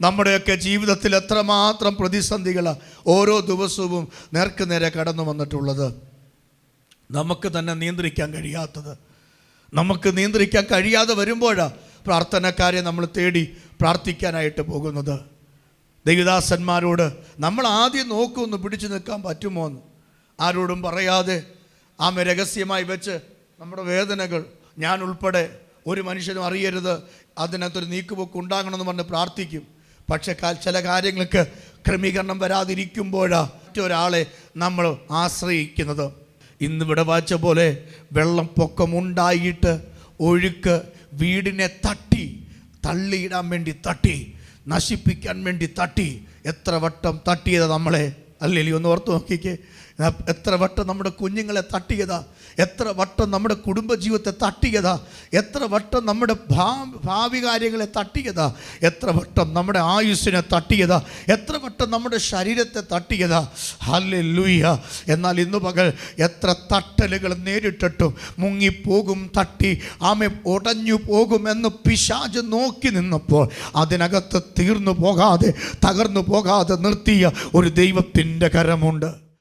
നമ്മുടെയൊക്കെ ജീവിതത്തിൽ എത്രമാത്രം പ്രതിസന്ധികൾ ഓരോ ദിവസവും നേർക്ക് നേരെ കടന്നു വന്നിട്ടുള്ളത്. നമുക്ക് തന്നെ നിയന്ത്രിക്കാൻ കഴിയാത്തത്. നമുക്ക് നിയന്ത്രിക്കാൻ കഴിയാതെ വരുമ്പോഴാണ് പ്രാർത്ഥനക്കാരെ നമ്മൾ തേടി പ്രാർത്ഥിക്കാനായിട്ട് പോകുന്നത്. ദൈവദാസന്മാരോട് നമ്മൾ ആദ്യം നോക്കുമെന്ന് പിടിച്ചു നിൽക്കാൻ പറ്റുമോ എന്ന്. ആരോടും പറയാതെ ആമ രഹസ്യമായി വെച്ച് നമ്മുടെ വേദനകൾ ഞാൻ ഉൾപ്പെടെ ഒരു മനുഷ്യനും അറിയരുത്. അതിനകത്തൊരു നീക്കുപോക്ക് ഉണ്ടാകണമെന്ന് പറഞ്ഞ് പ്രാർത്ഥിക്കും. പക്ഷെ ചില കാര്യങ്ങൾക്ക് ക്രമീകരണം വരാതിരിക്കുമ്പോഴാണ് മറ്റൊരാളെ നമ്മൾ ആശ്രയിക്കുന്നത്. ഇന്നിവിടെ വായിച്ച പോലെ വെള്ളം പൊക്കമുണ്ടായിട്ട് ഒഴുക്ക് വീടിനെ തട്ടി തള്ളിയിടാൻ വേണ്ടി തട്ടി നശിപ്പിക്കാൻ വേണ്ടി തട്ടി. എത്ര വട്ടം തട്ടിയത് നമ്മളെ? അല്ലേ ഒന്ന് ഓർത്ത് നോക്കിക്കേ. എത്ര വട്ടം നമ്മുടെ കുഞ്ഞുങ്ങളെ തട്ടിയതാ? എത്ര വട്ടം നമ്മുടെ കുടുംബജീവിതത്തെ തട്ടിയതാ? എത്ര വട്ടം നമ്മുടെ ഭാവി കാര്യങ്ങളെ തട്ടിയതാ? എത്ര വട്ടം നമ്മുടെ ആയുസ്സിനെ തട്ടിയതാ? എത്ര വട്ടം നമ്മുടെ ശരീരത്തെ തട്ടിയതാ? ഹല്ലെ ലൂയ്യ എന്നാൽ ഇന്ന് പകൽ എത്ര തട്ടലുകൾ നേരിട്ടിട്ടും മുങ്ങിപ്പോകും തട്ടി ആമെ ഉടഞ്ഞു പോകുമെന്ന് പിശാജ് നോക്കി നിന്നപ്പോൾ അതിനകത്ത് തീർന്നു പോകാതെ തകർന്നു പോകാതെ നിർത്തിയ ഒരു ദൈവത്തിന്റെ കരമുണ്ട്.